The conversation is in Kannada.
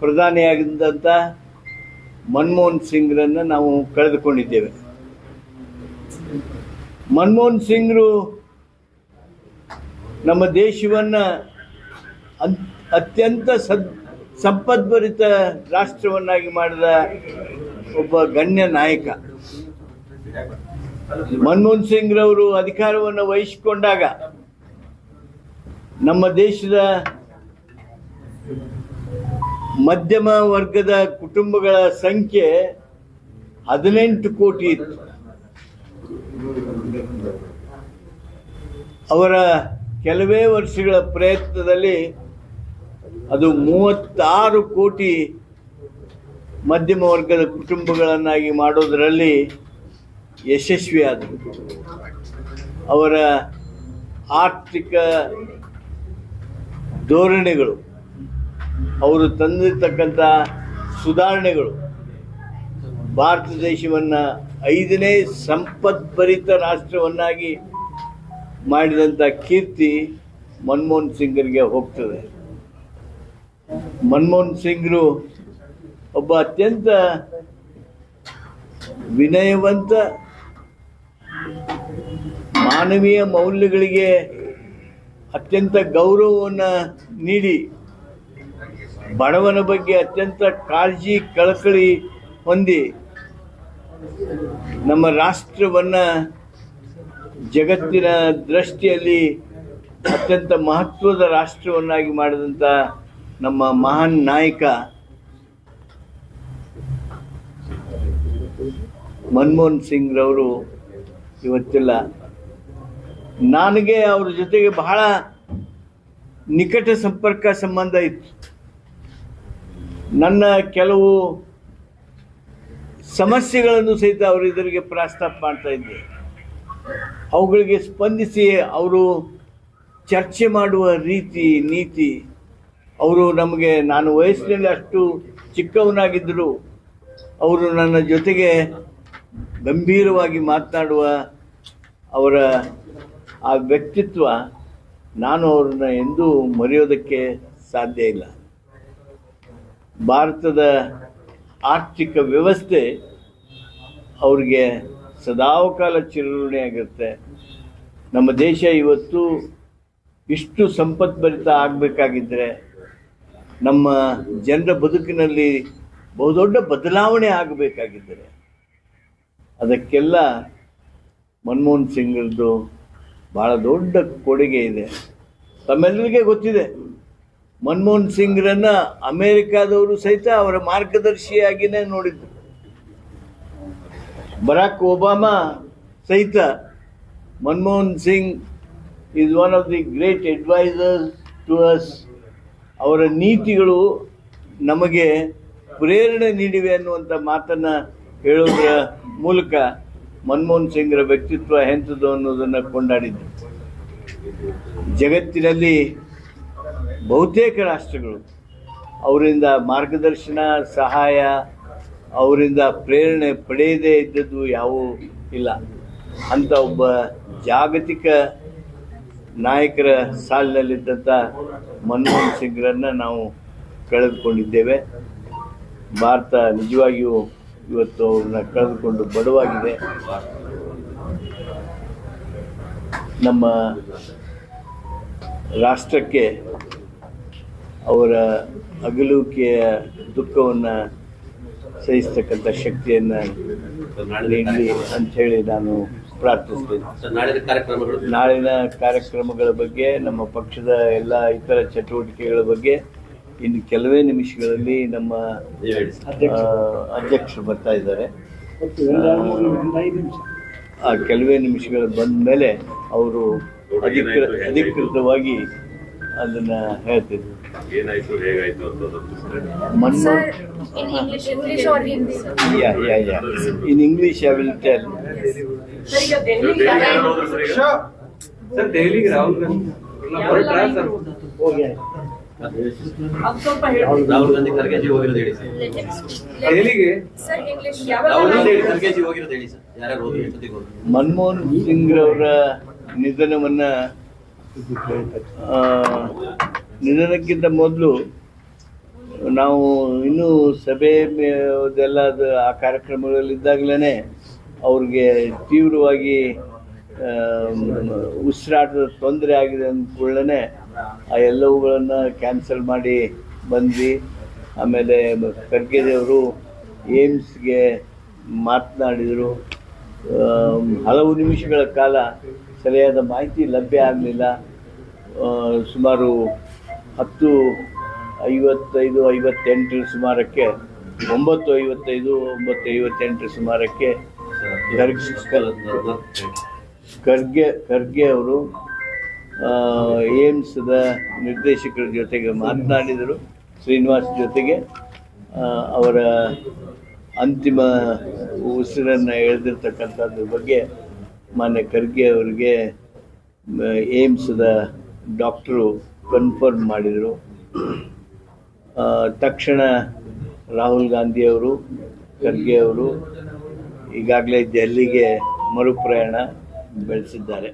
ಪ್ರಧಾನಿಯಾಗಿದ್ದಂಥ ಮನಮೋಹನ್ ಸಿಂಗ್ರನ್ನು ನಾವು ಕಳೆದುಕೊಂಡಿದ್ದೇವೆ. ಮನಮೋಹನ್ ಸಿಂಗ್ರು ನಮ್ಮ ದೇಶವನ್ನು ಅತ್ಯಂತ ಸದ್, ಸಂಪದ್ಭರಿತ ರಾಷ್ಟ್ರವನ್ನಾಗಿ ಮಾಡಿದ ಒಬ್ಬ ಗಣ್ಯ ನಾಯಕ. ಮನಮೋಹನ್ ಸಿಂಗ್ರವರು ಅಧಿಕಾರವನ್ನು ವಹಿಸಿಕೊಂಡಾಗ ನಮ್ಮ ದೇಶದ ಮಧ್ಯಮ ವರ್ಗದ ಕುಟುಂಬಗಳ ಸಂಖ್ಯೆ ಹದಿನೆಂಟು ಕೋಟಿ ಇತ್ತು. ಅವರ ಕೆಲವೇ ವರ್ಷಗಳ ಪ್ರಯತ್ನದಲ್ಲಿ ಅದು ಮೂವತ್ತಾರು ಕೋಟಿ ಮಧ್ಯಮ ವರ್ಗದ ಕುಟುಂಬಗಳನ್ನಾಗಿ ಮಾಡೋದರಲ್ಲಿ ಯಶಸ್ವಿಯಾದರು. ಅವರ ಆರ್ಥಿಕ ಧೋರಣೆಗಳು ಅವರು ತಂದಿರ್ತಕ್ಕಂಥ ಸುಧಾರಣೆಗಳು. ಭಾರತ ದೇಶವನ್ನು ಐದನೇ ಸಂಪದ್ಭರಿತ ರಾಷ್ಟ್ರವನ್ನಾಗಿ ಮಾಡಿದಂಥ ಕೀರ್ತಿ ಮನಮೋಹನ್ ಸಿಂಗರಿಗೆ ಹೋಗ್ತದೆ. ಮನಮೋಹನ್ ಸಿಂಗ್ರು ಒಬ್ಬ ಅತ್ಯಂತ ವಿನಯವಂತ ಮಾನವೀಯ ಮೌಲ್ಯಗಳಿಗೆ ಅತ್ಯಂತ ಗೌರವವನ್ನು ನೀಡಿ ಬಡವನ ಬಗ್ಗೆ ಅತ್ಯಂತ ಕಾಳಜಿ ಕಳಕಳಿ ಹೊಂದಿ ನಮ್ಮ ರಾಷ್ಟ್ರವನ್ನು ಜಗತ್ತಿನ ದೃಷ್ಟಿಯಲ್ಲಿ ಅತ್ಯಂತ ಮಹತ್ವದ ರಾಷ್ಟ್ರವನ್ನಾಗಿ ಮಾಡಿದಂಥ ನಮ್ಮ ಮಹಾನ್ ನಾಯಕ ಮನಮೋಹನ್ ಸಿಂಗ್ರವರು ಇವತ್ತಿಲ್ಲ. ನನಗೆ ಅವ್ರ ಜೊತೆಗೆ ಬಹಳ ನಿಕಟ ಸಂಪರ್ಕ ಸಂಬಂಧ ಇತ್ತು. ನನ್ನ ಕೆಲವು ಸಮಸ್ಯೆಗಳನ್ನು ಸಹಿತ ಅವರು ಇದರಿಗೆ ಪ್ರಸ್ತಾಪ ಮಾಡ್ತಾ ಇದ್ದೆ. ಅವುಗಳಿಗೆ ಸ್ಪಂದಿಸಿ ಅವರು ಚರ್ಚೆ ಮಾಡುವ ರೀತಿ, ನೀತಿ, ಅವರು ನಮಗೆ, ನಾನು ವಯಸ್ಸಿನಲ್ಲಿ ಅಷ್ಟು ಚಿಕ್ಕವನಾಗಿದ್ದರು ಅವರು ನನ್ನ ಜೊತೆಗೆ ಗಂಭೀರವಾಗಿ ಮಾತನಾಡುವ ಅವರ ಆ ವ್ಯಕ್ತಿತ್ವ ನಾನು ಅವ್ರನ್ನ ಎಂದೂ ಮರೆಯೋದಕ್ಕೆ ಸಾಧ್ಯ ಇಲ್ಲ. ಭಾರತದ ಆರ್ಥಿಕ ವ್ಯವಸ್ಥೆ ಅವ್ರಿಗೆ ಸದಾವಕಾಲ ಚಿರಋಣಿಯಾಗಿರುತ್ತೆ ನಮ್ಮ ದೇಶ ಇವತ್ತು ಇಷ್ಟು ಸಂಪತ್ಭರಿತ ಆಗಬೇಕಾಗಿದ್ದರೆ ನಮ್ಮ ಜನರ ಬದುಕಿನಲ್ಲಿ ಬಹುದೊಡ್ಡ ಬದಲಾವಣೆ ಆಗಬೇಕಾಗಿದ್ದರೆ ಅದಕ್ಕೆಲ್ಲ ಮನಮೋಹನ್ ಸಿಂಗ್ರದ್ದು ಭಾಳ ದೊಡ್ಡ ಕೊಡುಗೆ ಇದೆ. ತಮ್ಮೆಲ್ಲರಿಗೆ ಗೊತ್ತಿದೆ. ಮನಮೋಹನ್ ಸಿಂಗ್ರನ್ನ ಅಮೇರಿಕಾದವರು ಸಹಿತ ಅವರ ಮಾರ್ಗದರ್ಶಿಯಾಗಿಯೇ ನೋಡಿದ್ರು. ಬರಾಕ್ ಒಬಾಮಾ ಸಹಿತ Manmohan Singh is one of the great advisers to us ಅವರ ನೀತಿಗಳು ನಮಗೆ ಪ್ರೇರಣೆ ನೀಡಿವೆ ಅನ್ನುವಂಥ ಮಾತನ್ನು ಹೇಳೋದ್ರ ಮೂಲಕ ಮನಮೋಹನ್ ಸಿಂಗ್ರ ವ್ಯಕ್ತಿತ್ವ ಎಂಥದ್ದು ಅನ್ನೋದನ್ನು ಕೊಂಡಾಡಿದ್ದೆ ಜಗತ್ತಿನಲ್ಲಿ ಬಹುತೇಕ ರಾಷ್ಟ್ರಗಳು, ಅವರಿಂದ ಮಾರ್ಗದರ್ಶನ, ಸಹಾಯ, ಅವರಿಂದ ಪ್ರೇರಣೆ ಪಡೆಯದೇ ಇದ್ದದ್ದು ಯಾವೂ ಇಲ್ಲ. ಅಂತ ಒಬ್ಬ ಜಾಗತಿಕ ನಾಯಕರ ಸಾಲಿನಲ್ಲಿದ್ದಂಥ ಮನಮೋಹನ್ ಸಿಂಗ್ರನ್ನು ನಾವು ಕಳೆದುಕೊಂಡಿದ್ದೇವೆ. ಭಾರತ ನಿಜವಾಗಿಯೂ ಇವತ್ತು ಅವ್ರನ್ನ ಕಳೆದುಕೊಂಡು ಬಡವಾಗಿದೆ. ನಮ್ಮ ರಾಷ್ಟ್ರಕ್ಕೆ ಅವರ ಅಗಲುವಿಕೆಯ ದುಃಖವನ್ನು ಸಹಿಸ್ತಕ್ಕಂಥ ಶಕ್ತಿಯನ್ನು ನೀಡಲಿ ಅಂಥೇಳಿ ನಾನು ಪ್ರಾರ್ಥಿಸ್ತೇನೆ. ಕಾರ್ಯಕ್ರಮಗಳು? ನಾಳಿನ ಕಾರ್ಯಕ್ರಮಗಳ ಬಗ್ಗೆ ನಮ್ಮ ಪಕ್ಷದ ಎಲ್ಲ ಇತರ ಚಟುವಟಿಕೆಗಳ ಬಗ್ಗೆ ಇನ್ನು ಕೆಲವೇ ನಿಮಿಷಗಳಲ್ಲಿ ನಮ್ಮ ಅಧ್ಯಕ್ಷರು. ಬರ್ತಾ ಇದ್ದಾರೆ. ಆ ಕೆಲವೇ ನಿಮಿಷಗಳು ಬಂದ ಮೇಲೆ ಅವರು ಅಧಿಕೃತ ಅಧಿಕೃತವಾಗಿ ಅದನ್ನ ಹೇಳ್ತಿದ್ರು ಏನಾಯ್ತು ಹೇಗಾಯ್ತು ಅಂತ sir. Yeah yeah yeah in English I will tell sir ದೆಹಲಿಗೆ ರಾಹುಲ್ ಗಾಂಧಿ. ರಾಹುಲ್ ಗಾಂಧಿ ಹೋಗಿರೋದು ಹೇಳಿ ಸರ್. ದೆಹಲಿಗೆ. ರಾಹುಲ್ ಗಾಂಧಿ ಹೋಗಿರೋದು ಹೇಳಿ ಸರ್. ಯಾರ್ಯಾರು ಮನ್ಮೋಹನ್ ಮನಮೋಹನ್ ಸಿಂಗ್ರವರ ನಿಧನವನ್ನು ನಿಧನಕ್ಕಿಂತ ಮೊದಲು ನಾವು ಇನ್ನೂ ಸಭೆ ಅದೆಲ್ಲ ಅದು ಆ ಕಾರ್ಯಕ್ರಮಗಳಲ್ಲಿದ್ದಾಗಲೇ ಅವ್ರಿಗೆ ತೀವ್ರವಾಗಿ ಉಸಿರಾಟದ ತೊಂದರೆ ಆಗಿದೆ ಅಂದ್ಕೊಳ್ಳೇ ಆ ಎಲ್ಲವುಗಳನ್ನು ಕ್ಯಾನ್ಸಲ್ ಮಾಡಿ ಬಂದ್ವಿ. ಆಮೇಲೆ ಖರ್ಗೆದೇವರು ಏಮ್ಸ್ಗೆ ಮಾತನಾಡಿದರು. ಹಲವು ನಿಮಿಷಗಳ ಕಾಲ ಸರಿಯಾದ ಮಾಹಿತಿ ಲಭ್ಯ ಆಗಲಿಲ್ಲ. ಸುಮಾರು ಹತ್ತು ಐವತ್ತೈದು ಐವತ್ತೆಂಟರ ಸುಮಾರಕ್ಕೆ, ಒಂಬತ್ತು ಐವತ್ತೈದು, ಒಂಬತ್ತು ಐವತ್ತೆಂಟರ ಸುಮಾರಕ್ಕೆ ಖರ್ಗೆ ಖರ್ಗೆ ಅವರು ಏಮ್ಸ್ದ ನಿರ್ದೇಶಕರ ಜೊತೆಗೆ ಮಾತನಾಡಿದರು, ಶ್ರೀನಿವಾಸ್ ಜೊತೆಗೆ. ಅವರ ಅಂತಿಮ ಉಸಿರನ್ನು ಎಳೆದಿರ್ತಕ್ಕಂಥದ್ರ ಬಗ್ಗೆ ಮಾನ್ಯ ಖರ್ಗೆ ಅವರಿಗೆ ಏಮ್ಸ್ದ ಡಾಕ್ಟ್ರು ಕನ್ಫರ್ಮ್ ಮಾಡಿದರು. ತಕ್ಷಣ ರಾಹುಲ್ ಗಾಂಧಿಯವರು ಖರ್ಗೆ ಅವರು ಈಗಾಗಲೇ ದೆಹಲಿಗೆ ಮರುಪ್ರಯಾಣ ಬೆಳೆಸಿದ್ದಾರೆ.